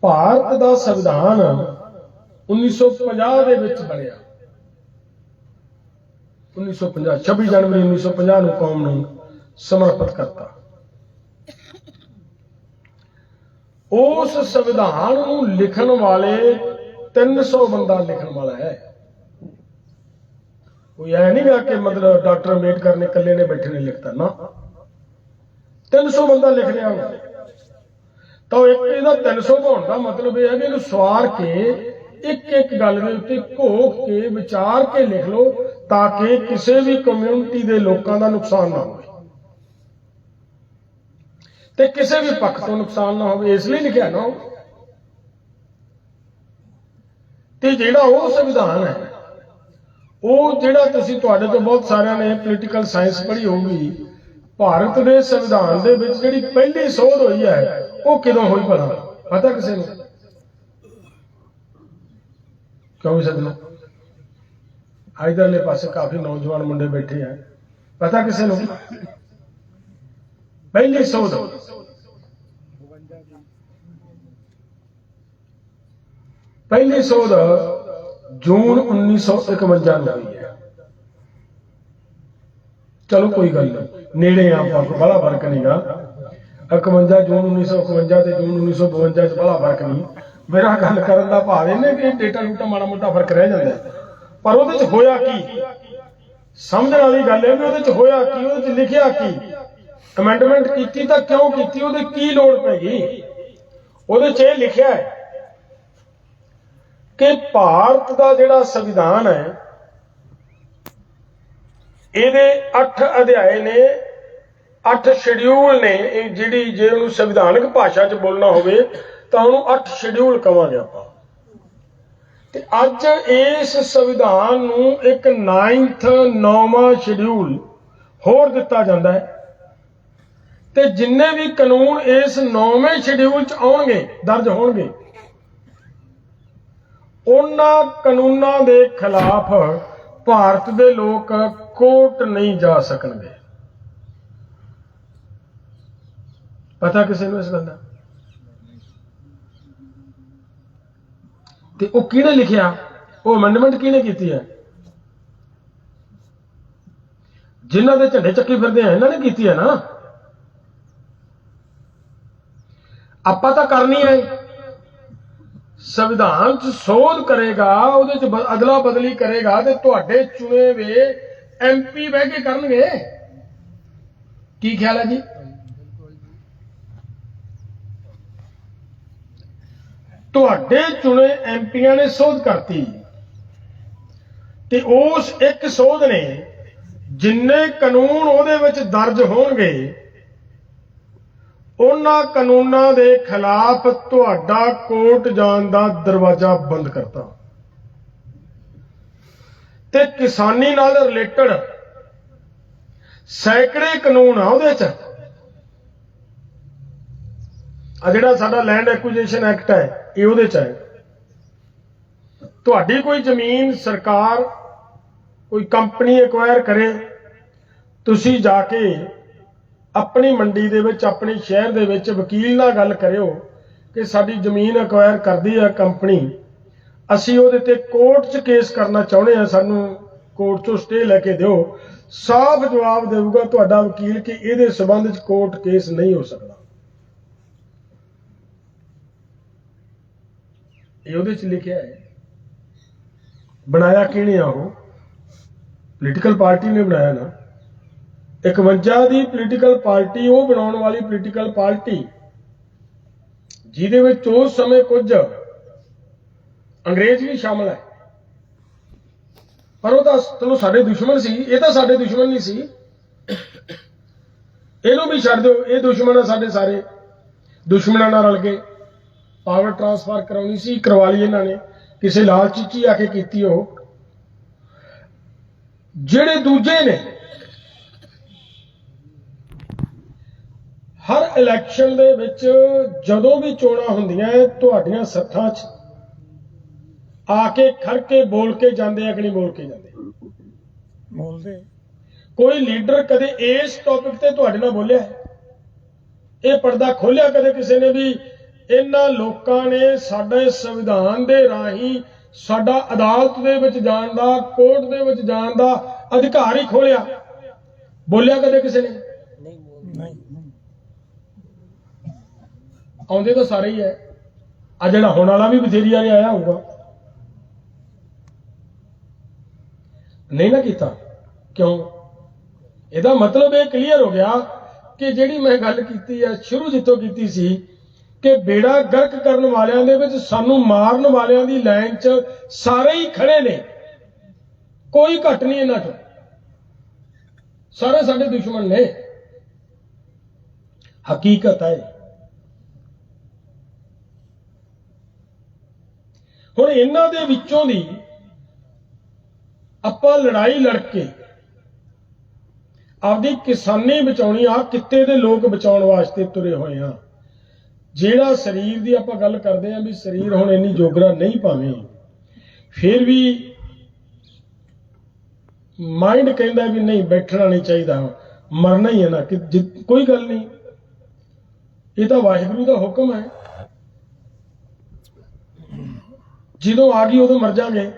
ਭਾਰਤ ਦਾ ਸੰਵਿਧਾਨ 1950 ਦੇ ਵਿੱਚ ਬਣਿਆ। 1950 26 ਜਨਵਰੀ 1950 ਨੂੰ ਕੌਮ ਨੂੰ ਸਮਰਪਿਤ ਕਰਤਾ। ਉਸ ਸੰਵਿਧਾਨ ਨੂੰ ਲਿਖਣ ਵਾਲੇ 300 ਬੰਦਾ ਲਿਖਣ ਵਾਲਾ ਹੈ। ਕੋਈ ਐ ਨਹੀਂਗਾ ਕਿ ਮਤਲਬ ਡਾਕਟਰ ਅੰਬੇਡਕਰ ਨੇ ਇਕੱਲੇ ਨੇ ਬੈਠੇ ਨੇ ਲਿਖਤਾ। ਨਾ। 300 ਬੰਦਾ ਲਿਖ ਰਿਹਾ। ਹੋਣਾ ਤਾਂ ਇੱਕ ਇਹਦਾ 300 ਹੋਣ ਦਾ ਮਤਲਬ ਇਹ ਹੈ ਕਿ ਇਹਨੂੰ ਸਵਾਰ ਕੇ, ਇੱਕ ਇੱਕ ਗੱਲ ਦੇ ਉੱਤੇ ਘੋਖ ਕੇ, ਵਿਚਾਰ ਕੇ ਲਿਖ ਲਓ ਤਾਂ ਕਿ ਕਿਸੇ ਵੀ ਕਮਿਊਨਿਟੀ ਦੇ ਲੋਕਾਂ ਦਾ ਨੁਕਸਾਨ ਨਾ ਹੋਵੇ ਤੇ ਕਿਸੇ ਵੀ ਪੱਖ ਤੋਂ ਨੁਕਸਾਨ ਨਾ ਹੋਵੇ, ਇਸ ਲਈ ਲਿਖਿਆ ਨਾ ਉਹ। ਤੇ ਜਿਹੜਾ ਉਹ ਸੰਵਿਧਾਨ ਹੈ, ਉਹ ਜਿਹੜਾ ਤੁਸੀਂ ਤੁਹਾਡੇ ਤੋਂ ਬਹੁਤ ਸਾਰਿਆਂ ਨੇ ਪੋਲੀਟੀਕਲ ਸਾਇੰਸ ਪੜ੍ਹੀ ਹੋਊਗੀ, ਭਾਰਤ ਦੇ ਸੰਵਿਧਾਨ ਦੇ ਵਿੱਚ ਜਿਹੜੀ ਪਹਿਲੀ ਸੋਧ ਹੋਈ ਹੈ ਉਹ ਕਿਦੋਂ ਹੋਈ ਭਲਾ? ਪਤਾ ਕਿਸੇ ਨੂੰ? ਕਿਉਂ ਵੀ ਸਦਨੋ ਇਧਰਲੇ ਪਾਸੇ ਕਾਫੀ ਨੌਜਵਾਨ ਮੁੰਡੇ ਬੈਠੇ ਆ। ਪਤਾ ਕਿਸੇ ਨੂੰ? ਪਹਿਲੇ ਸੋਧ। ਪਹਿਲੀ ਸੋਧ ਜੂਨ 1951 ਨੂੰ ਹੋਈ ਹੈ। ਚਲੋ ਕੋਈ ਗੱਲ ਨਹੀਂ ਨੇੜੇ ਆ, ਆਪਾਂ ਕੋਲ ਬੜਾ ਫ਼ਰਕ ਨਹੀਂਗਾ 51 ਜੂਨ 1951 ਤੇ ਜੂਨ 1952 ਚ ਬੜਾ ਫ਼ਰਕ ਨਹੀਂ। ਮੇਰਾ ਗੱਲ ਕਰਨ ਦਾ ਭਾਵ ਇਹ ਕਿ ਡੇਟਾ ਲੂਟਾ ਮਾੜਾ ਮੋਟਾ ਫ਼ਰਕ ਰਹਿ ਜਾਂਦਾ। ਪਰ ਉਹਦੇ ਚ ਹੋਇਆ ਕੀ? ਸਮਝਣ ਵਾਲੀ ਗੱਲ ਹੈ ਵੀ ਉਹਦੇ ਚ ਹੋਇਆ ਕੀ? ਉਹਦੇ ਚ ਲਿਖਿਆ ਕੀ? ਅਮੈਂਡਮੈਂਟ ਕੀਤੀ ਤਾਂ ਕਿਉਂ ਕੀਤੀ? ਉਹਦੇ ਕੀ ਲੋੜ ਪੈ ਗਈ? ਉਹਦੇ ਚ ਇਹ ਲਿਖਿਆ ਹੈ ਕਿ ਭਾਰਤ ਦਾ ਜਿਹੜਾ ਸੰਵਿਧਾਨ ਹੈ, ਇਹਦੇ 8 ਅਧਿਆਏ ਨੇ ਅੱਠ ਸ਼ਡਿਊਲ ਨੇ, ਇਹ ਜਿਹੜੀ ਜੇ ਉਹਨੂੰ ਸੰਵਿਧਾਨਕ ਭਾਸ਼ਾ 'ਚ ਬੋਲਣਾ ਹੋਵੇ, ਤਾਂ ਉਹਨੂੰ ਅੱਠ ਸ਼ਡਿਊਲ ਕਵਾਂਗੇ ਆਪਾਂ। ਤੇ ਅੱਜ ਇਸ ਸੰਵਿਧਾਨ ਨੂੰ ਇੱਕ 9th 9ਵਾਂ ਸ਼ਡਿਊਲ ਹੋਰ ਦਿੱਤਾ ਜਾਂਦਾ ਹੈ। ਤੇ ਜਿੰਨੇ ਵੀ ਕਾਨੂੰਨ ਇਸ 9ਵੇਂ ਸ਼ਡਿਊਲ 'ਚ ਆਉਣਗੇ, ਦਰਜ ਹੋਣਗੇ, ਉਹਨਾਂ ਕਾਨੂੰਨਾਂ ਦੇ ਖਿਲਾਫ ਭਾਰਤ ਦੇ ਲੋਕ ਕੋਰਟ ਨਹੀਂ ਜਾ ਸਕਣਗੇ। ਪਤਾ ਕਿਸੇ ਨੂੰ ਇਸ ਗੱਲ ਦਾ? ਤੇ ਉਹ ਕਿਹਨੇ ਲਿਖਿਆ? ਉਹ ਅਮੈਂਡਮੈਂਟ ਕਿਹਨੇ ਕੀਤੀ ਹੈ? ਜਿਨ੍ਹਾਂ ਦੇ ਝੰਡੇ ਚੱਕੀ ਫਿਰਦੇ ਆ, ਇਹਨਾਂ ਨੇ ਕੀਤੀ ਹੈ ਨਾ? ਆਪਾਂ ਤਾਂ ਕਰਨੀ ਹੈ। ਸੰਵਿਧਾਨ ਚ ਸੋਧ ਕਰੇਗਾ, ਉਹਦੇ ਚ ਅਦਲਾ ਬਦਲੀ ਕਰੇਗਾ ਤੇ ਤੁਹਾਡੇ ਚੁਣੇ ਵੇ ਐਮਪੀ ਬਹਿ ਕੇ ਕਰਨਗੇ। ਕੀ ਖਿਆਲ ਹੈ ਜੀ? ਤੁਹਾਡੇ ਚੁਣੇ ਐਮਪੀਆਂ ਨੇ ਸੋਧ ਕਰਤੀ। ਤੇ ਉਸ ਇੱਕ ਸੋਧ ਨੇ, ਜਿੰਨੇ ਕਾਨੂੰਨ ਉਹਦੇ ਵਿੱਚ ਦਰਜ ਹੋਣਗੇ, ਉਹਨਾਂ ਕਾਨੂੰਨਾਂ ਦੇ ਖਿਲਾਫ ਤੁਹਾਡਾ ਕੋਰਟ ਜਾਣ ਦਾ ਦਰਵਾਜ਼ਾ ਬੰਦ ਕਰਤਾ। ਤੇ ਕਿਸਾਨੀ ਨਾਲ ਰਿਲੇਟਡ ਸੈਂਕੜੇ ਕਾਨੂੰਨ ਆ ਉਹਦੇ ਚ ਆ ਜਿਹੜਾ ਸਾਡਾ ਲੈਂਡ ਐਕੁਜੀਸ਼ਨ ਐਕਟ ਹੈ, ਇਹ ਉਹਦੇ ਚ ਹੈ ਤੁਹਾਡੀ ਕੋਈ ਜ਼ਮੀਨ ਸਰਕਾਰ, ਕੋਈ ਕੰਪਨੀ ਐਕਵਾਇਰ ਕਰੇ, ਤੁਸੀਂ ਜਾ ਕੇ ਆਪਣੀ ਮੰਡੀ ਦੇ ਵਿੱਚ, ਆਪਣੇ ਸ਼ਹਿਰ ਦੇ ਵਿੱਚ ਵਕੀਲ ਨਾਲ ਗੱਲ ਕਰਿਓ ਕਿ ਸਾਡੀ ਜ਼ਮੀਨ ਐਕਵਾਇਰ ਕਰਦੀ ਹੈ ਕੰਪਨੀ। ਅਸੀਂ ਉਹਦੇ ਤੇ ਕੋਰਟ 'ਚ ਕੇਸ ਕਰਨਾ ਚਾਹੁੰਦੇ ਹਾਂ ਸਾਨੂੰ ਕੋਰਟ 'ਚੋਂ ਸਟੇ ਲੈ ਕੇ ਦਿਓ। ਸਾਫ਼ ਜਵਾਬ ਦੇਊਗਾ ਤੁਹਾਡਾ ਵਕੀਲ ਕਿ ਇਹਦੇ ਸਬੰਧ 'ਚ ਕੋਰਟ ਕੇਸ ਨਹੀਂ ਹੋ ਸਕਦਾ। ਇਹ ਉਹਦੇ 'ਚ ਲਿਖਿਆ ਹੈ। ਬਣਾਇਆ ਕਿਹਨੇ ਆ ਉਹ? ਪੋਲੀਟੀਕਲ ਪਾਰਟੀ ਨੇ ਬਣਾਇਆ ਨਾ। 51 ਦੀ ਪੋਲੀਟੀਕਲ ਪਾਰਟੀ ਉਹ ਬਣਾਉਣ ਵਾਲੀ ਪੋਲੀਟੀਕਲ ਪਾਰਟੀ ਜਿਹਦੇ ਵਿੱਚ ਉਸ ਸਮੇਂ ਕੁਝ ਅੰਗਰੇਜ਼ ਵੀ ਸ਼ਾਮਲ ਹੈ। ਪਰ ਉਹ ਤਾਂ ਚਲੋ ਸਾਡੇ ਦੁਸ਼ਮਣ ਸੀ, ਇਹ ਤਾਂ ਸਾਡੇ ਦੁਸ਼ਮਣ ਨਹੀਂ ਸੀ। ਇਹਨੂੰ ਵੀ ਛੱਡ ਦਿਓ, ਇਹ ਦੁਸ਼ਮਣ ਆ ਸਾਡੇ ਸਾਰੇ। ਦੁਸ਼ਮਣਾਂ ਨਾਲ ਰਲ ਕੇ। ਪਾਵਰ ਟ੍ਰਾਂਸਫਰ ਕਰਾਉਣੀ ਸੀ ਕਰਵਾ ਲਈ ਇਹਨਾਂ ਨੇ ਕਿਸੇ ਲਾਲਚ 'ਚ ਆ ਕੇ ਕੀਤੀ ਉਹ। ਜਿਹੜੇ ਦੂਜੇ ਨੇ ਹਰ ਇਲੈਕਸ਼ਨ ਦੇ ਵਿੱਚ ਜਦੋਂ ਵੀ ਚੋਣਾਂ ਹੁੰਦੀਆਂ ਤੁਹਾਡੀਆਂ ਸੱਥਾਂ 'ਚ ਆ ਕੇ ਖੜ ਕੇ ਬੋਲ ਕੇ ਜਾਂਦੇ ਆ ਕਿ ਨਹੀਂ ਬੋਲ ਕੇ ਜਾਂਦੇ? ਬੋਲਦੇ। ਕੋਈ ਲੀਡਰ ਕਦੇ ਇਸ ਟੌਪਿਕ ਤੇ ਤੁਹਾਡੇ ਨਾਲ ਬੋਲਿਆ? ਇਹ ਪਰਦਾ ਖੋਲਿਆ ਕਦੇ ਕਿਸੇ ਨੇ ਵੀ ਇਹਨਾਂ ਲੋਕਾਂ ਨੇ ਸਾਡੇ ਸੰਵਿਧਾਨ ਦੇ ਰਾਹੀਂ ਸਾਡਾ ਅਦਾਲਤ ਦੇ ਵਿੱਚ ਜਾਣ ਦਾ, ਕੋਰਟ ਦੇ ਵਿੱਚ ਜਾਣ ਦਾ ਅਧਿਕਾਰ ਹੀ ਖੋਲਿਆ ਬੋਲਿਆ ਕਦੇ ਕਿਸੇ ਨੇ? ਨਹੀਂ ਆਉਂਦੇ ਤਾਂ ਸਾਰੇ ਹੀ ਹੈ। ਆ ਜਿਹੜਾ ਹੁਣ ਵਾਲਾ ਵੀ ਬਥੇਰੀ ਵਾਲੇ ਆਇਆ ਹੋਊਗਾ। ਨਹੀਂ ਨਾ ਕੀਤਾ। ਕਿਉਂ? ਇਹਦਾ ਮਤਲਬ ਇਹ ਕਲੀਅਰ ਹੋ ਗਿਆ ਕਿ ਜਿਹੜੀ ਮੈਂ ਗੱਲ ਕੀਤੀ ਹੈ, ਸ਼ੁਰੂ ਜਿੱਥੋਂ ਕੀਤੀ ਸੀ ਕਿ ਬੇੜਾ ਗਰਕ ਕਰਨ ਵਾਲਿਆਂ ਦੇ ਵਿੱਚ, ਸਾਨੂੰ ਮਾਰਨ ਵਾਲਿਆਂ ਦੀ ਲਾਈਨ 'ਚ ਸਾਰੇ ਹੀ ਖੜੇ ਨੇ। ਕੋਈ ਘੱਟ ਨਹੀਂ ਇਹਨਾਂ 'ਚੋਂ। ਸਾਰੇ ਸਾਡੇ ਦੁਸ਼ਮਣ ਨੇ। ਹਕੀਕਤ ਹੈ। ਹੁਣ ਇਹਨਾਂ ਦੇ ਵਿੱਚੋਂ ਦੀ ਆਪਾਂ ਲੜਾਈ ਲੜ ਕੇ ਆਪਦੀ ਕਿਸਾਨੀ ਬਚਾਉਣੀ ਆ, ਕਿੱਤੇ ਦੇ ਲੋਕ ਬਚਾਉਣ ਵਾਸਤੇ ਤੁਰੇ ਹੋਏ ਆ। ਜਿਹੜਾ ਸਰੀਰ ਦੀ ਆਪਾਂ ਗੱਲ ਕਰਦੇ ਆ ਵੀ ਸਰੀਰ ਹੁਣ ਇੰਨੀ ਜੋਗਰਾ ਨਹੀਂ ਪਾਵੇਂ ਫਿਰ ਵੀ ਮਾਈਂਡ ਕਹਿੰਦਾ ਵੀ ਨਹੀਂ, ਬੈਠਣਾ ਨਹੀਂ ਚਾਹੀਦਾ, ਮਰਨਾ ਹੀ ਹੈ ਨਾ, ਕਿ ਜਿ- ਕੋਈ ਗੱਲ ਨਹੀਂ। ਇਹ ਤਾਂ ਵਾਹਿਗੁਰੂ ਦਾ ਹੁਕਮ ਹੈ। ਜਦੋਂ ਆ ਗਈ ਉਦੋਂ ਮਰ ਜਾਗੇ।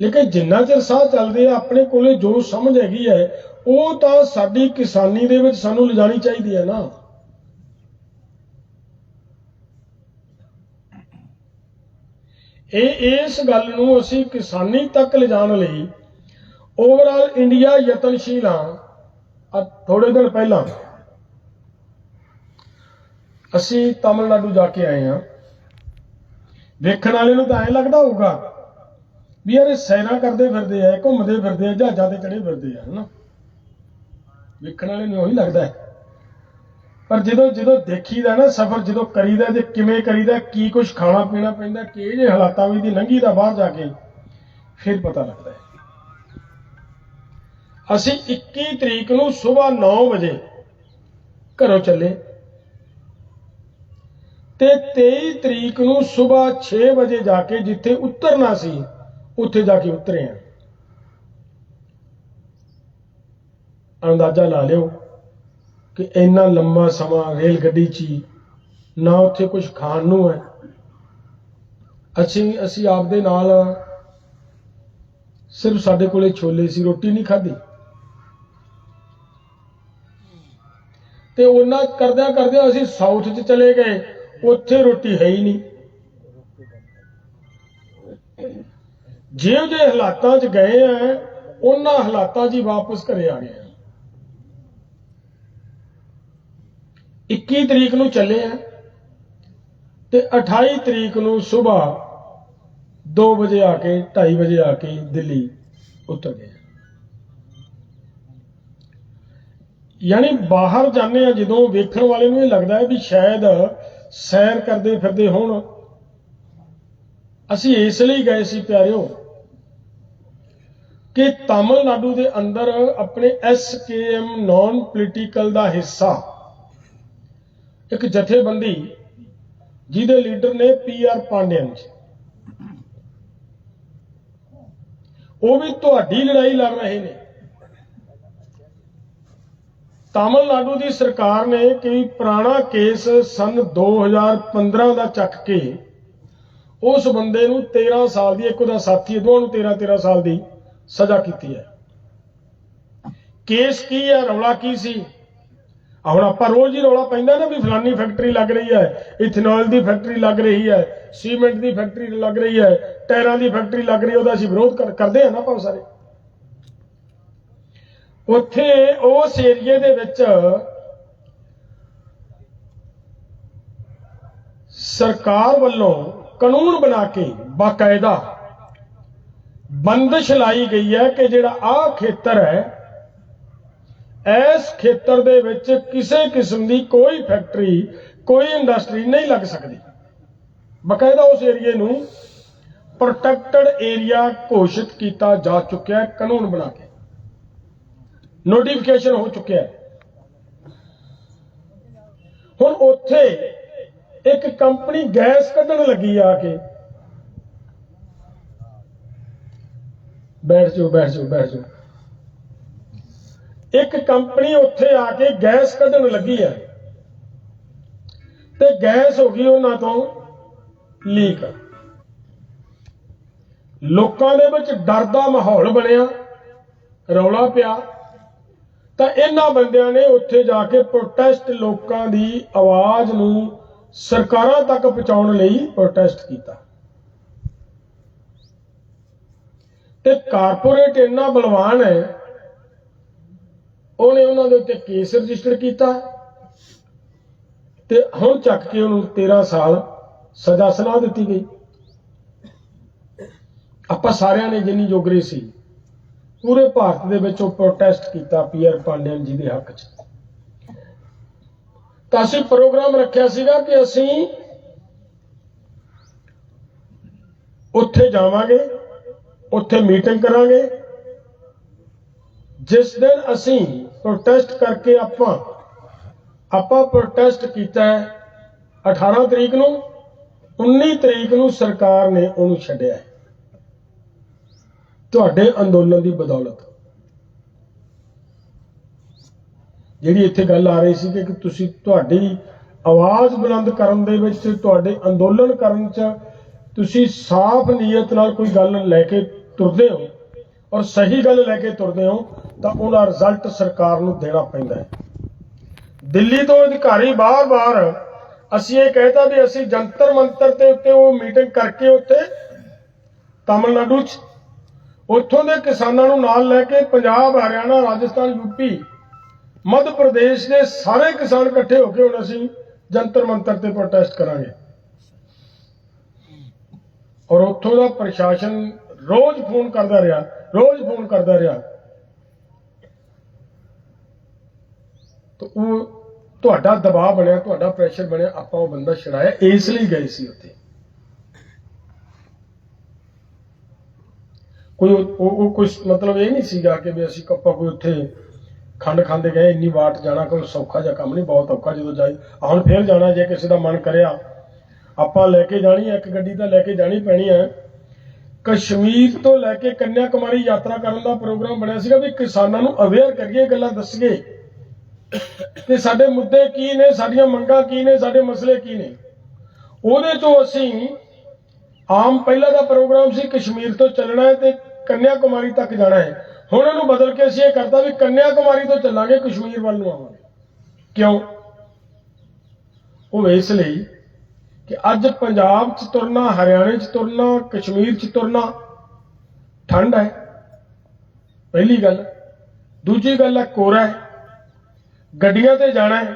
ਲੇਕਿਨ ਜਿੰਨਾ ਚਿਰ ਸਾਹ ਚੱਲਦੇ ਆ, ਆਪਣੇ ਕੋਲੇ ਜੋ ਸਮਝ ਹੈਗੀ ਹੈ, ਉਹ ਤਾਂ ਸਾਡੀ ਕਿਸਾਨੀ ਦੇ ਵਿੱਚ ਸਾਨੂੰ ਲਿਜਾਣੀ ਚਾਹੀਦੀ ਹੈ ਨਾ। ਇਹ ਇਸ ਗੱਲ ਨੂੰ ਅਸੀਂ ਕਿਸਾਨੀ ਤੱਕ ਲਿਜਾਣ ਲਈ ਓਵਰਆਲ ਇੰਡੀਆ ਯਤਨਸ਼ੀਲ ਹਾਂ। ਥੋੜੇ ਦਿਨ ਪਹਿਲਾਂ ਅਸੀਂ ਤਾਮਿਲਨਾਡੂ ਜਾ ਕੇ ਆਏ ਹਾਂ। ਵੇਖਣ ਵਾਲੇ ਨੂੰ ਤਾਂ ਐਂ ਲੱਗਦਾ ਹੋਊਗਾ ਵੀ ਯਾਰ ਇਹ ਸੈਰਾਂ ਕਰਦੇ ਫਿਰਦੇ ਆ ਘੁੰਮਦੇ ਫਿਰਦੇ ਆ, ਜਹਾਜ਼ਾਂ ਤੇ ਚੜੇ ਫਿਰਦੇ ਆ, ਹਨਾ? ਵੇਖਣ ਵਾਲੇ ਨੂੰ ਉਹੀ ਲੱਗਦਾ ਹੈ। ਪਰ ਜਦੋਂ ਜਦੋਂ ਦੇਖੀਦਾ ਨਾ ਸਫ਼ਰ, ਜਦੋਂ ਕਰੀਦਾ ਤੇ ਕਿਵੇਂ ਕਰੀਦਾ, ਕੀ ਕੁਝ ਖਾਣਾ ਪੀਣਾ ਪੈਂਦਾ ਕਿ ਜਿਹੇ ਹਾਲਾਤਾਂ ਵਿੱਚ ਦੀ ਲੰਘੀ ਦਾ ਬਾਹਰ ਜਾ ਕੇ ਫਿਰ ਪਤਾ ਲੱਗਦਾ ਹੈ। ਅਸੀਂ 21 ਤਰੀਕ ਨੂੰ ਸਵੇਰ 9 ਵਜੇ ਘਰੋਂ ਚੱਲੇ ਤੇ 23 ਤਰੀਕ ਨੂੰ ਸਵੇਰ 6 ਵਜੇ ਜਾ ਕੇ ਜਿੱਥੇ ਉਤਰਨਾ ਸੀ, ਉੱਥੇ ਜਾ ਕੇ ਉਤਰੇ ਆ ਅੰਦਾਜ਼ਾ ਲਾ ਲਿਓ। ਕਿ ਇੰਨਾ ਲੰਮਾ ਸਮਾਂ ਰੇਲ ਗੱਡੀ 'ਚ ਹੀ ਨਾ ਉੱਥੇ ਕੁਝ ਖਾਣ ਨੂੰ ਹੈ। ਅਸੀਂ ਅਸੀਂ ਆਪਦੇ ਨਾਲ ਸਿਰਫ ਸਾਡੇ ਕੋਲੇ ਛੋਲੇ ਸੀ, ਰੋਟੀ ਨਹੀਂ ਖਾਧੀ। ਤੇ ਉਹਨਾਂ ਕਰਦਿਆਂ ਕਰਦਿਆਂ ਅਸੀਂ ਸਾਊਥ 'ਚ ਚਲੇ ਗਏ, ਉੱਥੇ ਰੋਟੀ ਹੈ ਹੀ ਨਹੀਂ। ਜਿਹੋ ਜਿਹੇ ਹਾਲਾਤਾਂ 'ਚ ਗਏ ਆ, ਉਹਨਾਂ ਹਾਲਾਤਾਂ 'ਚ ਹੀ ਵਾਪਸ ਘਰੇ ਆ ਗਏ ਆ 21 ਤਰੀਕ ਨੂੰ ਚੱਲੇ ਆ ਤੇ 28 ਤਰੀਕ ਨੂੰ ਸਵੇਰ 2 ਵਜੇ ਆ ਕੇ 2:30 ਵਜੇ ਆ ਕੇ ਦਿੱਲੀ ਉਤਰ ਗਏ ਯਾਨੀ ਬਾਹਰ ਜਾਂਦੇ ਆ, ਜਦੋਂ ਵੇਖਣ ਵਾਲੇ ਨੂੰ ਇਹ ਲੱਗਦਾ ਹੈ ਵੀ ਸ਼ਾਇਦ ਸੈਰ ਕਰਦੇ ਫਿਰਦੇ ਹੋਣ। ਅਸੀਂ ਇਸ ਲਈ ਗਏ ਸੀ ਪਿਆਰਿਓ ਕਿ ਤਾਮਿਲਨਾਡੂ ਦੇ ਅੰਦਰ ਆਪਣੇ ਐਸਕੇਐਮ ਨਾਨ ਪੋਲੀਟੀਕਲ ਦਾ ਹਿੱਸਾ ਇੱਕ ਜਥੇਬੰਦੀ ਜਿਹਦੇ ਲੀਡਰ ਨੇ ਪੀ ਆਰ ਪਾਂਡਿਅਨ ਜੀ। ਉਹ ਵੀ ਤੁਹਾਡੀ ਲੜਾਈ ਲੜ ਰਹੇ ਨੇ। ਤਾਮਿਲਨਾਡੂ ਦੀ ਸਰਕਾਰ ਨੇ ਕਈ ਪੁਰਾਣਾ ਕੇਸ ਸਨ 2015 ਦਾ ਚੱਕ ਕੇ ਉਸ ਬੰਦੇ ਨੂੰ 13 ਸਾਲ ਦੀ ਇੱਕ ਉਹਦਾ ਸਾਥੀ ਹੈ, ਦੋਵਾਂ ਨੂੰ 13 13 ਸਾਲ ਦੀ ਸਜ਼ਾ ਕੀਤੀ ਹੈ। ਕੇਸ ਕੀ ਹੈ ਰੌਲਾ ਕੀ ਸੀ? ਆ ਹੁਣ ਆਪਾਂ ਰੋਜ਼ ਹੀ ਰੌਲਾ ਪੈਂਦਾ ਨਾ ਵੀ ਫਲਾਨੀ ਫੈਕਟਰੀ ਲੱਗ ਰਹੀ ਹੈ, ਇਥਨੋਲ ਦੀ ਫੈਕਟਰੀ ਲੱਗ ਰਹੀ ਹੈ, ਸੀਮੈਂਟ ਦੀ ਫੈਕਟਰੀ ਲੱਗ ਰਹੀ ਹੈ, ਟਾਇਰਾਂ ਦੀ ਫੈਕਟਰੀ ਲੱਗ ਰਹੀ ਹੈ, ਉਹਦਾ ਅਸੀਂ ਵਿਰੋਧ ਕਰ- ਕਰਦੇ ਆ ਨਾ ਭਾਵੇਂ ਸਾਰੇ। ਉੱਥੇ ਉਸ ਏਰੀਏ ਦੇ ਵਿੱਚ ਸਰਕਾਰ ਵੱਲੋਂ ਕਾਨੂੰਨ ਬਣਾ ਕੇ ਬਾਕਾਇਦਾ ਬੰਦਸ਼ ਲਾਈ ਗਈ ਹੈ ਕਿ ਜਿਹੜਾ ਆਹ ਖੇਤਰ ਹੈ ਇਸ ਖੇਤਰ ਦੇ ਵਿੱਚ ਕਿਸੇ ਕਿਸਮ ਦੀ ਕੋਈ ਫੈਕਟਰੀ, ਕੋਈ ਇੰਡਸਟਰੀ ਨਹੀਂ ਲੱਗ ਸਕਦੀ। ਬਕਾਇਦਾ ਉਸ ਏਰੀਏ ਨੂੰ ਪ੍ਰੋਟੈਕਟਡ ਏਰੀਆ ਘੋਸ਼ਿਤ ਕੀਤਾ ਜਾ ਚੁੱਕਿਆ ਹੈ, ਕਾਨੂੰਨ ਬਣਾ ਕੇ। ਨੋਟੀਫਿਕੇਸ਼ਨ ਹੋ ਚੁੱਕਿਆ ਹੈ। ਹੁਣ ਉੱਥੇ ਇੱਕ ਕੰਪਨੀ ਗੈਸ ਕੱਢਣ ਲੱਗੀ ਆ ਕੇ। ਬੈਠ ਜਾਓ ਬੈਠ ਜਾਓ ਬੈਠ ਜਾਓ। ਇੱਕ ਕੰਪਨੀ ਉੱਥੇ ਆ ਕੇ ਗੈਸ ਕੱਢਣ ਲੱਗੀ ਹੈ ਤੇ ਗੈਸ ਹੋ ਗਈ ਉਹਨਾਂ ਤੋਂ ਲੀਕ। ਲੋਕਾਂ ਦੇ ਵਿੱਚ ਡਰ ਦਾ ਮਾਹੌਲ ਬਣਿਆ, ਰੌਲਾ ਪਿਆ। ਤਾਂ ਇਹਨਾਂ ਬੰਦਿਆਂ ਨੇ ਉੱਥੇ ਜਾ ਕੇ ਪ੍ਰੋਟੈਸਟ ਲੋਕਾਂ ਦੀ ਆਵਾਜ਼ ਨੂੰ ਸਰਕਾਰਾਂ ਤੱਕ ਪਹੁੰਚਾਉਣ ਲਈ ਪ੍ਰੋਟੈਸਟ ਕੀਤਾ। ਤੇ ਕਾਰਪੋਰੇਟ ਇੰਨਾ ਬਲਵਾਨ ਹੈ ਉਹਨੇ ਉਹਨਾਂ ਦੇ ਉੱਤੇ ਕੇਸ ਰਜਿਸਟਰ ਕੀਤਾ ਤੇ ਹੁਣ ਚੱਕ ਕੇ ਉਹਨੂੰ 13 ਸਾਲ ਸਜ਼ਾ ਸੁਣਾ ਦਿੱਤੀ ਗਈ। ਆਪਾਂ ਸਾਰਿਆਂ ਨੇ ਜਿੰਨੀ ਜੋਗਰੀ ਸੀ, ਪੂਰੇ ਭਾਰਤ ਦੇ ਵਿੱਚ ਉਹ ਪ੍ਰੋਟੈਸਟ ਕੀਤਾ ਪੀਆਰ ਪਾਂਡਿਆਨ ਜੀ ਦੇ ਹੱਕ 'ਚ। ਤਾਂ ਅਸੀਂ ਪ੍ਰੋਗਰਾਮ ਰੱਖਿਆ ਸੀਗਾ ਕਿ ਅਸੀਂ ਉੱਥੇ ਜਾਵਾਂਗੇ, ਉੱਥੇ ਮੀਟਿੰਗ ਕਰਾਂਗੇ ਜਿਸ ਦਿਨ ਅਸੀਂ ਪ੍ਰੋਟੈਸਟ ਕਰਕੇ ਆਪਾਂ ਆਪਾਂ ਪ੍ਰੋਟੈਸਟ ਕੀਤਾ ਹੈ 18 ਤਰੀਕ ਨੂੰ 19 ਤਰੀਕ ਨੂੰ ਸਰਕਾਰ ਨੇ ਉਹਨੂੰ ਛੱਡਿਆ ਤੁਹਾਡੇ ਅੰਦੋਲਨ ਦੀ ਬਦੌਲਤ। ਜਿਹੜੀ ਇੱਥੇ ਗੱਲ ਆ ਰਹੀ ਸੀ ਕਿ ਤੁਸੀਂ ਤੁਹਾਡੀ ਆਵਾਜ਼ ਬੁਲੰਦ ਕਰਨ ਦੇ ਵਿੱਚ, ਤੁਹਾਡੇ ਅੰਦੋਲਨ ਕਰਨ 'ਚ ਤੁਸੀਂ ਸਾਫ਼ ਨੀਅਤ ਨਾਲ ਕੋਈ ਗੱਲ ਲੈ ਕੇ ਤੁਰਦੇ ਹੋ ਔਰ ਸਹੀ ਗੱਲ ਲੈ ਕੇ ਤੁਰਦੇ ਹੋ ਤਾਂ ਉਹਦਾ ਰਿਜ਼ਲਟ ਸਰਕਾਰ ਨੂੰ ਦੇਣਾ ਪੈਂਦਾ ਹੈ। ਦਿੱਲੀ ਤੋਂ ਅਧਿਕਾਰੀ ਬਾਰ-ਬਾਰ ਅਸੀਂ ਇਹ ਕਹਿਤਾ ਵੀ ਅਸੀਂ ਜੰਤਰ ਮੰਤਰ ਤੇ ਉੱਤੇ ਉਹ ਮੀਟਿੰਗ ਕਰਕੇ ਉੱਥੇ ਤਾਮਿਲਨਾਡੂ 'ਚ, ਉੱਥੋਂ ਦੇ ਕਿਸਾਨਾਂ ਨੂੰ ਨਾਲ ਲੈ ਕੇ ਪੰਜਾਬ, ਹਰਿਆਣਾ, ਰਾਜਸਥਾਨ ਯੂਪੀ ਮੱਧ ਪ੍ਰਦੇਸ਼ ਦੇ ਸਾਰੇ ਕਿਸਾਨ ਇਕੱਠੇ ਹੋ ਕੇ ਹੁਣ ਅਸੀਂ ਜੰਤਰ ਮੰਤਰ ਤੇ ਪ੍ਰੋਟੈਸਟ ਕਰਾਂਗੇ। ਔਰ ਉੱਥੋਂ ਦਾ ਪ੍ਰਸ਼ਾਸਨ ਰੋਜ਼ ਫੋਨ ਕਰਦਾ ਰਿਹਾ, ਰੋਜ਼ ਫੋਨ ਕਰਦਾ ਰਿਹਾ। ਤਾਂ ਉਹ ਤੁਹਾਡਾ ਦਬਾਅ ਬਣਿਆ ਤੁਹਾਡਾ ਪ੍ਰੈਸ਼ਰ ਬਣਿਆ ਆਪਾਂ ਉਹ ਬੰਦਾ ਛਡਾਇਆ ਇਸ ਲਈ ਗਏ ਸੀ ਉੱਥੇ। ਕੋਈ ਉਹ ਉਹ- ਕੁਝ ਮਤਲਬ ਇਹ ਨਹੀਂ ਸੀਗਾ ਕਿ ਵੀ ਅਸੀਂ ਕੱਪਾ ਕੋਈ ਉੱਥੇ ਖੰਡ ਖਾਂਦੇ ਗਏ ਇੰਨੀ ਵਾਟ ਜਾਣਾ ਕੋਈ ਸੌਖਾ ਜਿਹਾ ਕੰਮ ਨਹੀਂ ਬਹੁਤ ਔਖਾ ਜਦੋਂ ਜਾਈ। ਹੁਣ ਫੇਰ ਜਾਣਾ ਜੇ ਕਿਸੇ ਦਾ ਮਨ ਕਰਿਆ। ਆਪਾਂ ਲੈ ਕੇ ਜਾਣੀ ਹੈ, ਇੱਕ ਗੱਡੀ ਤਾਂ ਲੈ ਕੇ ਜਾਣੀ ਪੈਣੀ ਹੈ। ਕਸ਼ਮੀਰ ਤੋਂ ਲੈ ਕੇ ਕੰਨਿਆ ਕੁਮਾਰੀ ਯਾਤਰਾ ਕਰਨ ਦਾ ਪ੍ਰੋਗਰਾਮ ਬਣਿਆ ਸੀਗਾ ਵੀ ਕਿਸਾਨਾਂ ਨੂੰ ਅਵੇਅਰ ਕਰੀਏ ਗੱਲਾਂ ਦੱਸੀਏ। ਕਿ ਸਾਡੇ ਮੁੱਦੇ ਕੀ ਨੇ, ਸਾਡੀਆਂ ਮੰਗਾਂ ਕੀ ਨੇ, ਸਾਡੇ ਮਸਲੇ ਕੀ ਨੇ? ਉਹਦੇ ਤੋਂ ਅਸੀਂ ਆਮ ਪਹਿਲਾਂ ਦਾ ਪ੍ਰੋਗਰਾਮ ਸੀ ਕਸ਼ਮੀਰ ਤੋਂ ਚੱਲਣਾ ਹੈ ਤੇ ਕੰਨਿਆ ਕੁਮਾਰੀ ਤੱਕ ਜਾਣਾ ਹੈ। ਹੁਣ ਇਹਨੂੰ ਬਦਲ ਕੇ ਅਸੀਂ ਇਹ ਕਰਤਾ ਵੀ ਕੰਨਿਆ ਕੁਮਾਰੀ ਤੋਂ ਚੱਲਾਂਗੇ, ਕਸ਼ਮੀਰ ਵੱਲ ਨੂੰ ਆਵਾਂਗੇ। ਕਿਉਂ? ਉਹ ਇਸ ਲਈ ਕਿ ਅੱਜ ਪੰਜਾਬ 'ਚ ਤੁਰਨਾ, ਹਰਿਆਣੇ 'ਚ ਤੁਰਨਾ, ਕਸ਼ਮੀਰ 'ਚ ਤੁਰਨਾ ਠੰਡ ਹੈ। ਪਹਿਲੀ ਗੱਲ। ਦੂਜੀ ਗੱਲ ਹੈ ਕੋਰਾ ਹੈ। ਗੱਡੀਆਂ ਤੇ ਜਾਣਾ ਹੈ,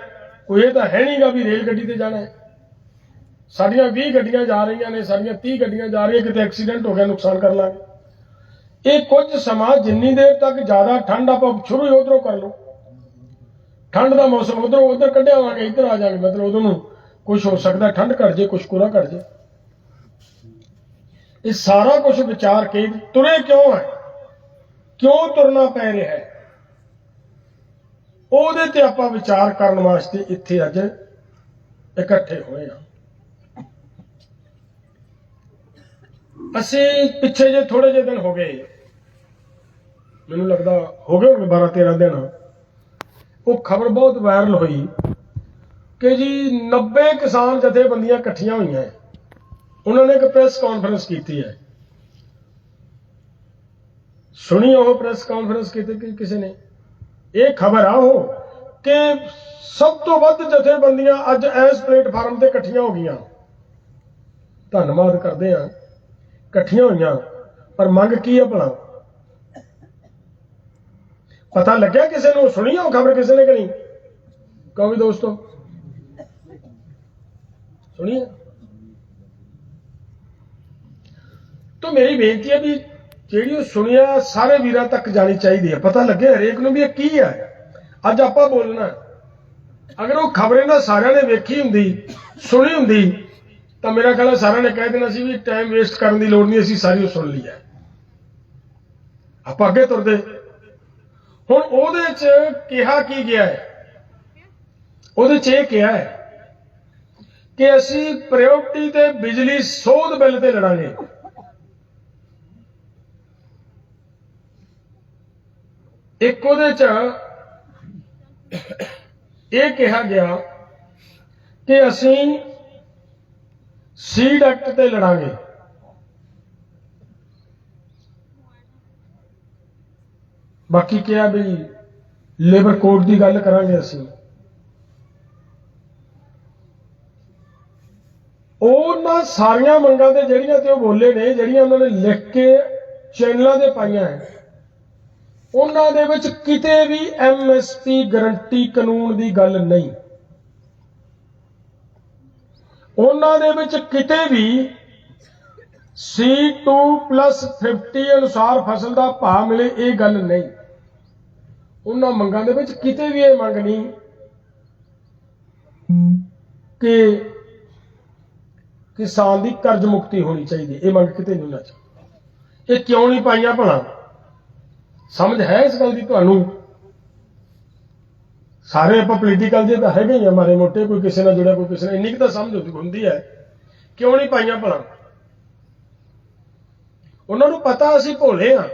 ਕੋਈ ਇਹ ਤਾਂ ਹੈ ਨਹੀਂਗਾ ਵੀ ਰੇਲ ਗੱਡੀ ਤੇ ਜਾਣਾ ਹੈ। ਸਾਡੀਆਂ 20 ਗੱਡੀਆਂ ਜਾ ਰਹੀਆਂ ਨੇ, ਸਾਡੀਆਂ 30 ਗੱਡੀਆਂ ਜਾ ਰਹੀਆਂ, ਕਿਤੇ ਐਕਸੀਡੈਂਟ ਹੋ ਗਿਆ, ਨੁਕਸਾਨ ਕਰ ਲਾਂਗੇ। ਇਹ ਕੁਝ ਸਮਾਂ ਜਿੰਨੀ ਦੇਰ ਤੱਕ ਜ਼ਿਆਦਾ ਠੰਡ ਆਪਾਂ ਸ਼ੁਰੂ ਹੀ ਉਧਰੋਂ ਕਰ ਲਓ। ਠੰਡ ਦਾ ਮੌਸਮ ਉਧਰੋਂ ਉਧਰ ਕੱਢਿਆ ਵਾਂਗੇ ਇੱਧਰ ਆ ਜਾਾਂਗੇ ਮਤਲਬ ਉਦੋਂ ਨੂੰ ਕੁਝ ਹੋ ਸਕਦਾ, ਠੰਡ ਘਟ ਜੇ ਕੁਝ ਕੋਰਾ ਘਟ ਜੇ। ਇਹ ਸਾਰਾ ਕੁਝ ਵਿਚਾਰ ਕੇ ਤੁਰੇ ਕਿਉਂ ਹੈ ਕਿਉਂ ਤੁਰਨਾ ਪੈ ਰਿਹਾ ਹੈ? ਉਹਦੇ ਤੇ ਆਪਾਂ ਵਿਚਾਰ ਕਰਨ ਵਾਸਤੇ ਇੱਥੇ ਅੱਜ ਇਕੱਠੇ ਹੋਏ ਹਾਂ। ਅਸੀਂ ਪਿੱਛੇ ਜੇ ਥੋੜੇ ਜਿਹੇ ਦਿਨ ਹੋ ਗਏ, ਮੈਨੂੰ ਲੱਗਦਾ ਹੋ ਗਏ ਹੋਣਗੇ 12 13 ਦਿਨ। ਉਹ ਖਬਰ ਬਹੁਤ ਵਾਇਰਲ ਹੋਈ ਕਿ ਜੀ 90 ਕਿਸਾਨ ਜਥੇਬੰਦੀਆਂ ਇਕੱਠੀਆਂ ਹੋਈਆਂ ਉਹਨਾਂ ਨੇ ਇੱਕ ਪ੍ਰੈਸ ਕਾਨਫਰੰਸ ਕੀਤੀ ਹੈ। ਸੁਣੀ ਉਹ ਪ੍ਰੈਸ ਕਾਨਫਰੰਸ ਕੀਤੀ ਕਿ ਕਿਸੇ ਨੇ? ਇਹ ਖਬਰ ਆ ਉਹ ਕਿ ਸਭ ਤੋਂ ਵੱਧ ਜਥੇਬੰਦੀਆਂ ਅੱਜ ਇਸ ਪਲੇਟਫਾਰਮ ਤੇ ਇਕੱਠੀਆਂ ਹੋ ਗਈਆਂ। ਧੰਨਵਾਦ ਕਰਦੇ ਆ ਇਕੱਠੀਆਂ ਹੋਈਆਂ। ਪਰ ਮੰਗ ਕੀ ਆ ਭਲਾ? ਪਤਾ ਲੱਗਿਆ ਕਿਸੇ ਨੂੰ? ਸੁਣੀ ਉਹ ਖਬਰ ਕਿਸੇ ਨੇ ਕਿ ਨਹੀਂ? ਕਹੋ ਵੀ ਦੋਸਤੋ। ਸੁਣੀ ਤਾਂ ਮੇਰੀ ਬੇਨਤੀ ਹੈ ਵੀ ਜਿਹੜੀ ਉਹ ਸੁਣਿਆ, ਸਾਰੇ ਵੀਰਾਂ ਤੱਕ ਜਾਣੀ ਚਾਹੀਦੀ ਹੈ। ਪਤਾ ਲੱਗੇ ਹਰੇਕ ਨੂੰ ਵੀ ਇਹ ਕੀ ਹੈ? ਅੱਜ ਆਪਾਂ ਬੋਲਣਾ ਅਗਰ ਉਹ ਖਬਰ ਇਹਨਾਂ ਸਾਰਿਆਂ ਨੇ ਵੇਖੀ ਹੁੰਦੀ, ਸੁਣੀ ਹੁੰਦੀ, ਤਾਂ ਮੇਰਾ ਖਿਆਲ ਹੈ ਸਾਰਿਆਂ ਨੇ ਕਹਿ ਦੇਣਾ ਸੀ ਵੀ ਟਾਈਮ ਵੇਸਟ ਕਰਨ ਦੀ ਲੋੜ ਨਹੀਂ, ਅਸੀਂ ਸਾਰੀ ਉਹ ਸੁਣ ਲਈ ਹੈ। ਆਪਾਂ ਅੱਗੇ ਤੁਰਦੇ। ਹੁਣ ਉਹਦੇ ਚ ਕਿਹਾ ਕੀ ਗਿਆ ਹੈ? ਉਹਦੇ ਚ ਇਹ ਕਿਹਾ ਹੈ ਕਿ ਅਸੀਂ ਪ੍ਰਾਇੋਰਟੀ ਤੇ ਬਿਜਲੀ ਸੋਧ ਬਿੱਲ ਤੇ ਲੜਾਂਗੇ। ਇੱਕ ਉਹਦੇ ਚ ਇਹ ਕਿਹਾ ਗਿਆ ਕਿ ਅਸੀਂ ਸੀਡ ਐਕਟ ਤੇ ਲੜਾਂਗੇ। ਬਾਕੀ ਕਿਹਾ ਵੀ ਲੇਬਰ ਕੋਡ ਦੀ ਗੱਲ ਕਰਾਂਗੇ ਅਸੀਂ। ਉਹਨਾਂ ਸਾਰੀਆਂ ਮੰਗਾਂ ਤੇ ਜਿਹੜੀਆਂ ਤੇ ਉਹ ਬੋਲੇ ਨੇ, ਜਿਹੜੀਆਂ ਉਹਨਾਂ ਨੇ ਲਿਖ ਕੇ ਚੈਨਲਾਂ ਤੇ ਪਾਈਆਂ ਹੈ। ਉਹਨਾਂ ਦੇ ਵਿੱਚ ਕਿਤੇ ਵੀ ਐਮਐਸਪੀ ਗਰੰਟੀ ਕਾਨੂੰਨ ਦੀ ਗੱਲ ਨਹੀਂ। ਉਹਨਾਂ ਦੇ ਵਿੱਚ ਕਿਤੇ ਵੀ C2 50 ਅਨੁਸਾਰ ਫਸਲ ਦਾ ਭਾਅ ਮਿਲੇ, ਇਹ ਗੱਲ ਨਹੀਂ। ਉਹਨਾਂ ਮੰਗਾਂ ਦੇ ਵਿੱਚ ਕਿਤੇ ਵੀ ਇਹ ਮੰਗ ਨਹੀਂ ਕਿ ਕਿਸਾਨ ਦੀ ਕਰਜ਼ ਮੁਕਤੀ ਹੋਣੀ ਚਾਹੀਦੀ। ਇਹ ਮੰਗ ਕਿਤੇ ਨਹੀਂ ਹੋਣਾ ਇਹ ਕਿਉਂ ਨਹੀਂ ਪਾਈਆਂ ਭਲਾ? ਸਮਝ ਹੈ ਇਸ ਗੱਲ ਦੀ ਤੁਹਾਨੂੰ? ਸਾਰੇ ਆਪਾਂ ਪੋਲੀਟੀਕਲ ਜੇ ਤਾਂ ਹੈਗੇ ਹੀ ਆ ਮਾਰੇ ਮੋਟੇ, ਕੋਈ ਕਿਸੇ ਨਾਲ ਜੁੜਿਆ, ਕੋਈ ਕਿਸੇ ਨਾਲ, ਇੰਨੀ ਕੁ ਤਾਂ ਸਮਝ ਹੁੰਦੀ- ਹੁੰਦੀ ਹੈ। ਕਿਉਂ ਨਹੀਂ ਪਾਈਆਂ ਭਲਾ? ਉਹਨਾਂ ਨੂੰ ਪਤਾ ਅਸੀਂ ਭੋਲੇ ਆ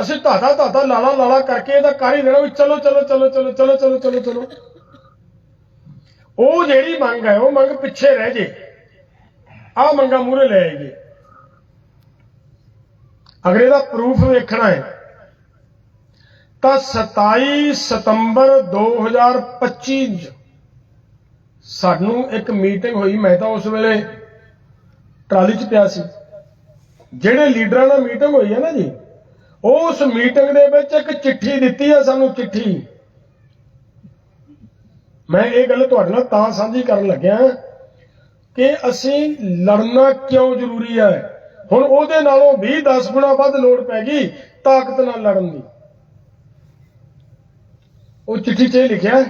ਅਸੀਂ ਧਾਤਾ ਧਾਤਾ ਲਾਲਾ ਲਾਲਾ ਕਰਕੇ ਇਹਦਾ ਕਰ ਹੀ ਦੇਣਾ ਵੀ ਚਲੋ ਚਲੋ ਚਲੋ ਚਲੋ ਚਲੋ ਚਲੋ ਚਲੋ ਚਲੋ। ਉਹ ਜਿਹੜੀ ਮੰਗ ਹੈ, ਉਹ ਮੰਗ ਪਿੱਛੇ ਰਹਿ ਜੇ। ਆ ਮੰਗਾ ਮੂਰੇ ਲੈ ਆਈਏ। ਅਗਰ ਇਹਦਾ ਪ੍ਰੂਫ ਵੇਖਣਾ ਹੈ। ਤਾਂ 27 ਸਤੰਬਰ 2025 ਚ ਸਾਨੂੰ ਇੱਕ ਮੀਟਿੰਗ ਹੋਈ, ਮੈਂ ਤਾਂ ਉਸ ਵੇਲੇ ਟਰਾਲੀ 'ਚ ਪਿਆ ਸੀ। ਜਿਹੜੇ ਲੀਡਰਾਂ ਨਾਲ ਮੀਟਿੰਗ ਹੋਈ ਹੈ ਨਾ ਜੀ, ਉਸ ਮੀਟਿੰਗ ਦੇ ਵਿੱਚ ਇੱਕ ਚਿੱਠੀ ਦਿੱਤੀ ਹੈ ਸਾਨੂੰ ਚਿੱਠੀ। ਮੈਂ ਇਹ ਗੱਲ ਤੁਹਾਡੇ ਨਾਲ ਤਾਂ ਸਾਂਝੀ ਕਰਨ ਲੱਗਿਆ ਕਿ ਅਸੀਂ ਲੜਨਾ ਕਿਉਂ ਜ਼ਰੂਰੀ ਹੈ? ਹੁਣ ਉਹਦੇ ਨਾਲੋਂ 20 10 ਗੁਣਾ ਵੱਧ ਲੋੜ ਪੈ ਗਈ ਤਾਕਤ ਨਾਲ ਲੜਨ ਦੀ। ਉਹ ਚਿੱਠੀ 'ਚ ਇਹ ਲਿਖਿਆ ਹੈ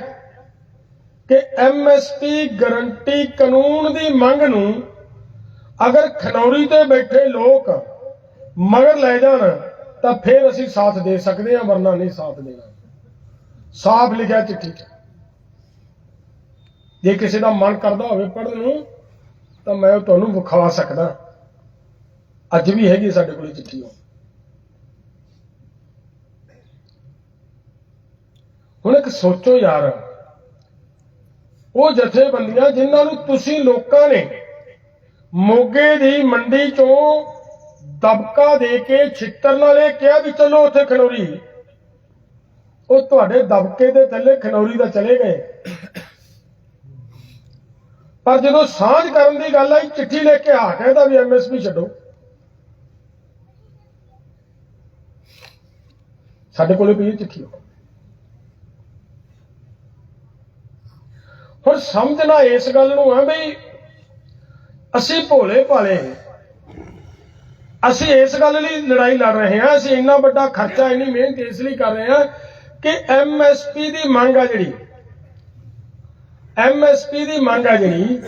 ਕਿ ਐਮਐਸਪੀ ਗਰੰਟੀ ਕਾਨੂੰਨ ਦੀ ਮੰਗ ਨੂੰ ਅਗਰ ਖਨੌਰੀ ਤੇ ਬੈਠੇ ਲੋਕ ਮਗਰ ਲੈ ਜਾਣ, ਤਾਂ ਫਿਰ ਅਸੀਂ ਸਾਥ ਦੇ ਸਕਦੇ ਹਾਂ, ਵਰਨਾ ਨਹੀਂ ਸਾਥ ਦੇਣਾ। ਸਾਫ਼ ਲਿਖਿਆ ਚਿੱਠੀ 'ਚ। ਜੇ ਕਿਸੇ ਦਾ ਮਨ ਕਰਦਾ ਹੋਵੇ ਪੜ੍ਹਨ ਨੂੰ, ਤਾਂ ਮੈਂ ਉਹ ਤੁਹਾਨੂੰ ਵਿਖਾ ਸਕਦਾ। ਅੱਜ ਵੀ ਹੈਗੀ ਸਾਡੇ ਕੋਲ ਚਿੱਠੀ ਉਹ। ਹੁਣ ਇੱਕ ਸੋਚੋ ਯਾਰ, ਉਹ ਜਥੇਬੰਦੀਆਂ ਜਿਨ੍ਹਾਂ ਨੂੰ ਤੁਸੀਂ ਲੋਕਾਂ ਨੇ ਮੋਗੇ ਦੀ ਮੰਡੀ ਚੋਂ ਦਬਕਾ ਦੇ ਕੇ ਛਿੱਤਰ ਨਾਲ ਇਹ ਕਿਹਾ ਵੀ ਚਲੋ ਉੱਥੇ ਖਨੌਰੀ। ਉਹ ਤੁਹਾਡੇ ਦਬਕੇ ਦੇ ਥੱਲੇ ਖਨੌਰੀ ਦਾ ਚਲੇ ਗਏ। ਪਰ ਜਦੋਂ ਸਾਂਝ ਕਰਨ ਦੀ ਗੱਲ ਆਈ, ਚਿੱਠੀ ਲੈ ਕੇ ਆ ਕਹਿੰਦਾ ਵੀ ਐਮਐਸਪੀ ਛੱਡੋ। ਸਾਡੇ ਕੋਲੇ ਪਈ ਚਿੱਠੀ ਹੁਣ ਸਮਝਣਾ ਇਸ ਗੱਲ ਨੂੰ ਹੈ ਬਈ ਅਸੀਂ ਭੋਲੇ ਭਾਲੇ ਅਸੀਂ ਇਸ ਗੱਲ ਲਈ ਲੜਾਈ ਲੜ ਰਹੇ ਹਾਂ, ਅਸੀਂ ਇੰਨਾ ਵੱਡਾ ਖਰਚਾ, ਇੰਨੀ ਮਿਹਨਤ ਇਸ ਲਈ ਕਰ ਰਹੇ ਹਾਂ ਕਿ ਐਮਐਸਪੀ ਦੀ ਮੰਗ ਆ ਜਿਹੜੀ ਐਮਐਸਪੀ ਦੀ ਮੰਗ ਆ ਜਿਹੜੀ,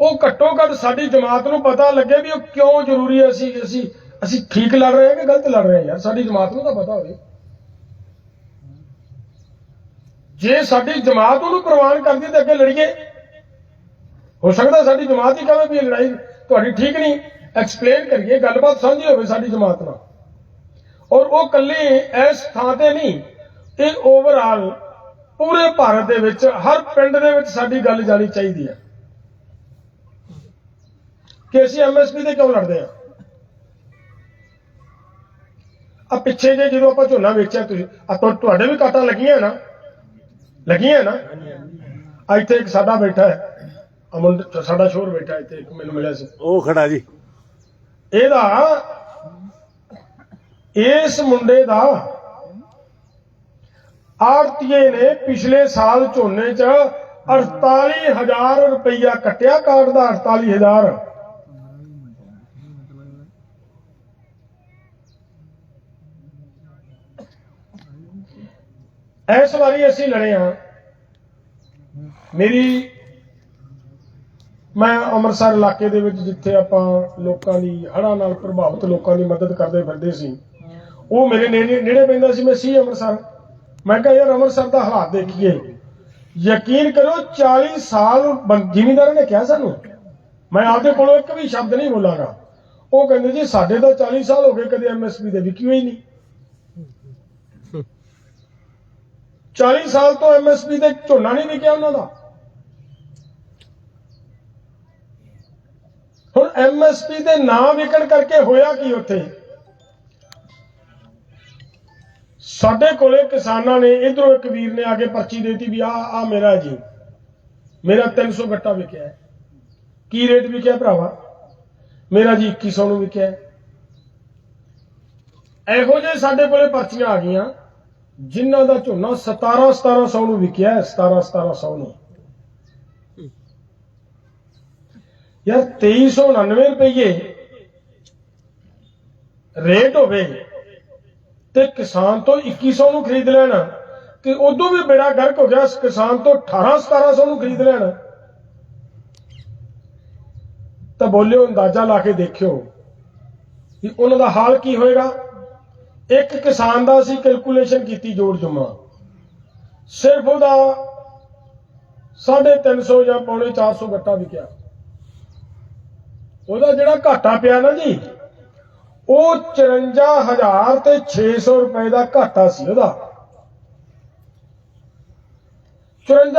ਉਹ ਘੱਟੋ ਘੱਟ ਸਾਡੀ ਜਮਾਤ ਨੂੰ ਪਤਾ ਲੱਗੇ ਵੀ ਉਹ ਕਿਉਂ ਜ਼ਰੂਰੀ ਹੈ ਅਸੀਂ ਅਸੀਂ ਅਸੀਂ ਠੀਕ ਲੜ ਰਹੇ ਹਾਂ ਕਿ ਗਲਤ ਲੜ ਰਹੇ ਹਾਂ ਯਾਰ? ਸਾਡੀ ਜਮਾਤ ਨੂੰ ਤਾਂ ਪਤਾ ਹੋਵੇ। ਜੇ ਸਾਡੀ ਜਮਾਤ ਉਹਨੂੰ ਪ੍ਰਵਾਨ ਕਰਦੀ ਤਾਂ ਅੱਗੇ ਲੜੀਏ। ਹੋ ਸਕਦਾ ਸਾਡੀ ਜਮਾਤ ਹੀ ਕਹੇ ਵੀ ਇਹ ਲੜਾਈ ਤੁਹਾਡੀ ਠੀਕ ਨਹੀਂ। ਐਕਸਪਲੇਨ ਕਰੀਏ, ਗੱਲਬਾਤ ਸਾਂਝੀ ਹੋਵੇ ਸਾਡੀ ਜਮਾਤ ਨਾਲ। ਔਰ ਉਹ ਕੱਲੀ ਇਸ ਥਾਂ ਤੇ ਨਹੀਂ ਇਹ ਓਵਰਆਲ ਪੂਰੇ ਭਾਰਤ ਦੇ ਵਿੱਚ, ਹਰ ਪਿੰਡ ਦੇ ਵਿੱਚ ਸਾਡੀ ਗੱਲ ਜਾਣੀ ਚਾਹੀਦੀ ਹੈ। ਕਿ ਅਸੀਂ ਐਮਐਸਪੀ ਤੇ ਕਿਉਂ ਲੜਦੇ ਆ ਆ ਪਿੱਛੇ ਜੇ ਜਦੋਂ ਆਪਾਂ ਝੋਨਾ ਵੇਚਿਆ ਤੁਸੀਂ ਆ ਤੁਹਾ- ਤੁਹਾਡੇ ਵੀ ਕਾਟਾਂ ਲੱਗੀਆਂ ਨਾ? ਲੱਗੀਆਂ ਨਾ? ਆ ਇੱਥੇ ਇੱਕ ਸਾਡਾ ਬੈਠਾ ਹੈ ਅਮਨ ਸਾਡਾ ਸ਼ੋਰ ਬੈਠਾ ਇੱਥੇ ਇੱਕ ਮੈਨੂੰ ਮਿਲਿਆ ਸੀ। ਉਹ ਖੜਾ ਜੀ। ਇਹਦਾ ਇਸ ਮੁੰਡੇ ਦਾ ਆਰਤੀਏ ਨੇ ਪਿਛਲੇ ਸਾਲ ਝੋਨੇ 'ਚ 48000 ਰੁਪਈਆ ਕੱਟਿਆ ਕਾਰਡ ਦਾ 48000 ਇਸ ਵਾਰੀ ਅਸੀਂ ਲੜੇ ਹਾਂ। ਮੇਰੀ ਮੈਂ ਅੰਮ੍ਰਿਤਸਰ ਇਲਾਕੇ ਦੇ ਵਿੱਚ ਜਿੱਥੇ ਆਪਾਂ ਲੋਕਾਂ ਦੀ ਹੜ੍ਹਾਂ ਨਾਲ ਪ੍ਰਭਾਵਿਤ ਲੋਕਾਂ ਦੀ ਮਦਦ ਕਰਦੇ ਫਿਰਦੇ ਸੀ, ਉਹ ਮੇਰੇ ਨੇੜੇ ਨੇੜੇ ਪੈਂਦਾ ਸੀ। ਮੈਂ ਸੀ ਅੰਮ੍ਰਿਤਸਰ। ਮੈਂ ਕਿਹਾ, ਯਾਰ, ਅੰਮ੍ਰਿਤਸਰ ਦਾ ਹਾਲਾਤ ਦੇਖੀਏ। ਯਕੀਨ ਕਰੋ 40 ਸਾਲ ਬੰ- ਜ਼ਿਮੀਂਦਾਰਾਂ ਨੇ ਕਿਹਾ ਸਾਨੂੰ, ਮੈਂ ਆਪਦੇ ਕੋਲੋਂ ਇੱਕ ਵੀ ਸ਼ਬਦ ਨਹੀਂ ਬੋਲਾਂਗਾ। ਉਹ ਕਹਿੰਦੇ ਜੀ, ਸਾਡੇ ਤਾਂ 40 ਸਾਲ ਹੋ ਗਏ ਕਦੇ ਐਮਐਸਪੀ ਦੇ ਵਿਕੀ ਹੋਈ ਨਹੀਂ? 40 ਸਾਲ ਤੋਂ ਐਮਐਸਪੀ ਤੇ ਝੋਨਾ ਨਹੀਂ ਵਿਕਿਆ ਉਹਨਾਂ ਦਾ। ਹੁਣ ਐਮਐਸਪੀ ਦੇ ਨਾਂ ਵਿਕਣ ਕਰਕੇ ਹੋਇਆ ਕੀ ਉੱਥੇ? ਸਾਡੇ ਕੋਲੇ ਕਿਸਾਨਾਂ ਨੇ, ਇਧਰੋਂ ਇੱਕ ਵੀਰ ਨੇ ਆ ਕੇ ਪਰਚੀ ਦੇਤੀ ਵੀ ਆ ਆ ਮੇਰਾ ਜੀ। ਮੇਰਾ 300 ਗੱਟਾ ਵਿਕਿਆ ਕੀ ਰੇਟ ਵਿਕਿਆ ਭਰਾਵਾ? ਮੇਰਾ ਜੀ 2100 ਨੂੰ ਵਿਕਿਆ ਇਹੋ ਜਿਹੇ ਸਾਡੇ ਕੋਲੇ ਪਰਚੀਆਂ ਆ ਗਈਆਂ। ਜਿਨ੍ਹਾਂ ਦਾ ਝੋਨਾ 17 1700 ਨੂੰ ਵਿਕਿਆ ਹੈ 17 1700 ਨੂੰ। ਯਾਰ 2399 ਰੁਪਏ ਰੇਟ ਹੋਵੇ ਤੇ ਕਿਸਾਨ ਤੋਂ 2100 ਨੂੰ ਖਰੀਦ ਲੈਣ ਕਿ ਉਦੋਂ ਵੀ ਬੇੜਾ ਗਰਕ ਹੋ ਗਿਆ, ਕਿਸਾਨ ਤੋਂ 18 1700 ਨੂੰ ਖਰੀਦ ਲੈਣ। ਤਾਂ ਬੋਲਿਓ, ਅੰਦਾਜ਼ਾ ਲਾ ਕੇ ਦੇਖਿਓ ਕਿ ਉਹਨਾਂ ਦਾ ਹਾਲ ਕੀ ਹੋਏਗਾ। ਇੱਕ ਕਿਸਾਨ ਦਾ ਅਸੀਂ ਕੈਲਕੂਲੇਸ਼ਨ ਕੀਤੀ ਜੋੜ ਜਮਾ। ਸਿਰਫ ਉਹਦਾ 350 ਜਾਂ ਪੌਣੇ 400 ਗੱਟਾ ਵਿਕਿਆ। ਉਹਦਾ ਜਿਹੜਾ ਘਾਟਾ ਪਿਆ ਨਾ ਜੀ, ਉਹ 54000 ਤੇ 600 ਰੁਪਏ ਦਾ ਘਾਟਾ ਸੀ ਉਹਦਾ। 54